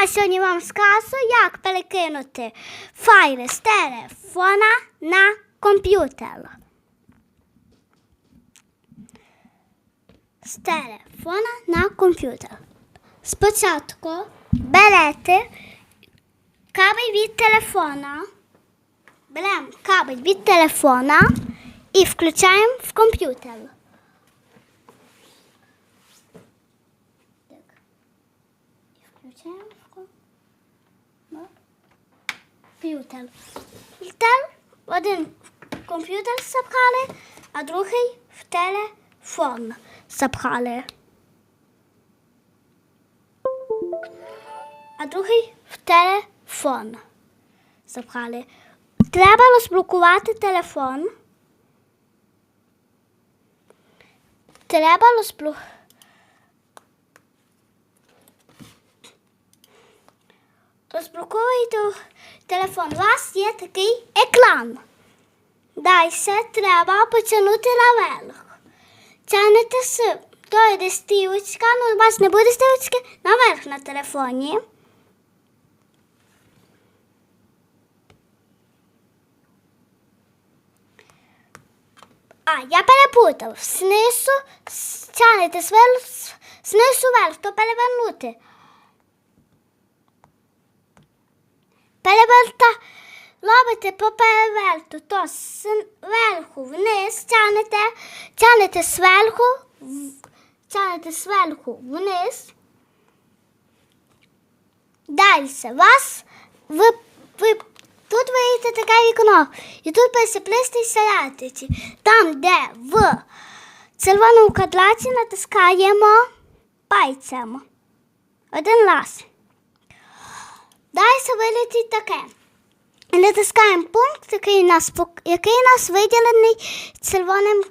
я сьогодні вам скажу, як перекинути файли з телефона на комп'ютер. З телефона на комп'ютер. Спочатку берете кабель від телефона. Беремо кабель від телефона і включаємо в комп'ютер. Ну, комп'ютер. Комп'ютер один комп'ютер запхали, а другий в телефон запхали. А другий в телефон запхали. Треба розблокувати телефон. Треба розблокувати. Розблоковуєте телефон. У вас є такий екран. Далі треба потягнути наверх. Тягнете з тої де стрілочка, ну у вас не буде стрілочки, наверх на телефоні. А, я перепутав. Знизу с- тягнете знизу вверх, то перевернути. Переверта, робите по переверту, то зверху вниз тягнете, тягнете зверху, тягнете зверху вниз. Далі вас ви, ви тут виїдете таке вікно, і тут присиплистий середиці. Там, де в червоному квадраті натискаємо пальцем. Один раз. Далі вилетить таке. Натискаємо пункт, який нас, який нас виділений червоним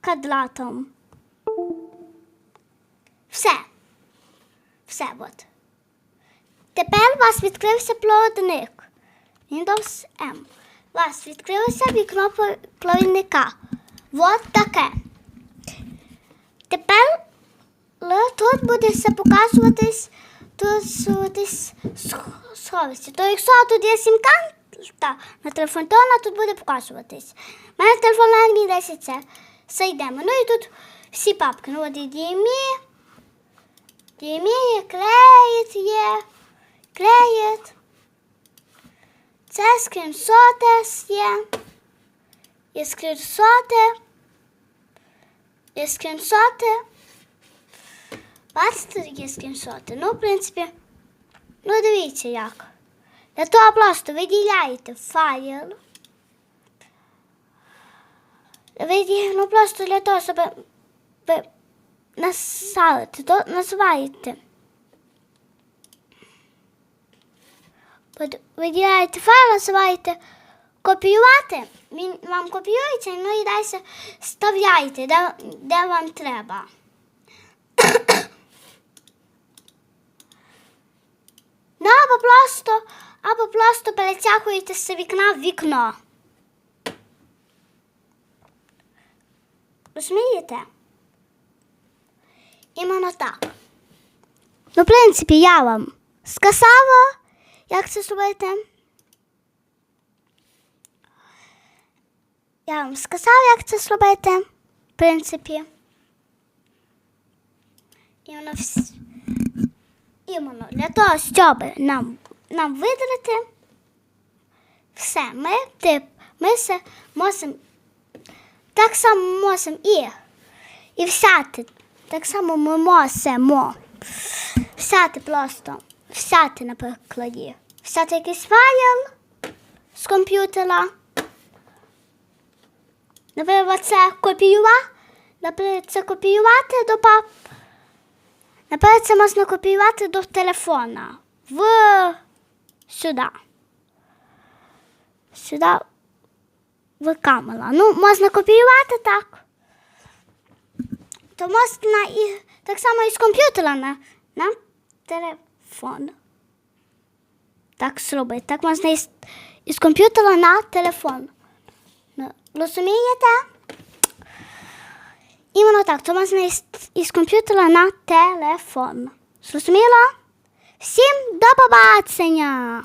квадратом. Все. Все от. Тепер у вас відкрився проводник. Windows M. У вас відкрилося вікно про- провідника. От таке. Тепер тут буде все показуватись, тут сх- сховище. То якщо тут є сім-карта на телефон, то вона тут буде показуватись. У мене телефон на 10 це. Все йдемо. Ну і тут всі папки. Ну от і DMI, DMI, клеїт є, клеїт. Це скріншотес є. Є скріншоти. Є скріншоти. Бачите, є скріншоти? Ну, в принципі, ну дивіться як. Для того просто виділяєте файл. Виді- Ну просто для того, щоб ви насалити, то називаєте. Виділяєте файл, називаєте копіювати. Він вам копіюється, ну і далі вставляєте, де, де вам треба. Ну, або просто, або просто перетягуєте з вікна в вікно. Розумієте? Іменно так. Ну, в принципі, я вам сказала, як це зробити. Я вам сказала, як це зробити, в принципі. Іменно вс... Іменно для того, щоб нам, нам видалити все, ми, тип, ми все можемо так само можемо і, і взяти. Так само ми можемо взяти просто, взяти, наприклад, взяти якийсь файл з комп'ютера. Наприклад, це копіювати, наприклад, це копіювати до пап. Наприклад, це можна копіювати до телефона в сюди. Сюди в камера. Ну, можна копіювати так. То можна і так само і з комп'ютера на, на телефон. Так зробити. Так можна із, із комп'ютера на телефон. Ну, Розумієте? Іменно так, то можна із, із комп'ютера на телефон. Зрозуміло? Всім до побачення!